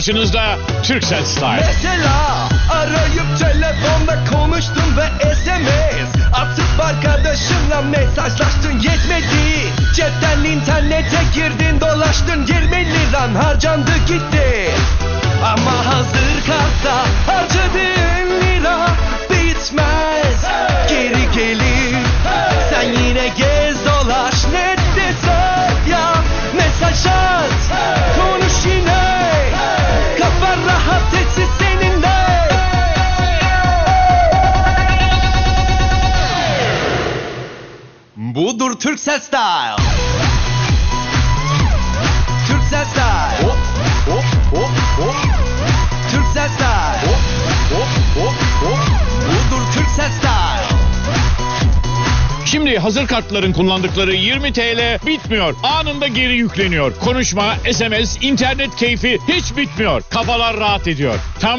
Karşınızda Türksel Style. Mesela arayıp telefonda konuştun ve SMS Atıp arkadaşınla mesajlaştın yetmedi. Cepten internete girdin dolaştın 20 liran harcandı gitti. Ama hazır kartta harcadığın lira bitmez. Geri gelir sen yine gez Budur Türksel Style Türksel Style Hop hop hop hop Türksel Style Hop hop hop hop Budur Türksel Style Şimdi hazır kartların kullandıkları 20 TL bitmiyor. Anında geri yükleniyor. Konuşma, SMS, internet keyfi hiç bitmiyor. Kafalar rahat ediyor. Tam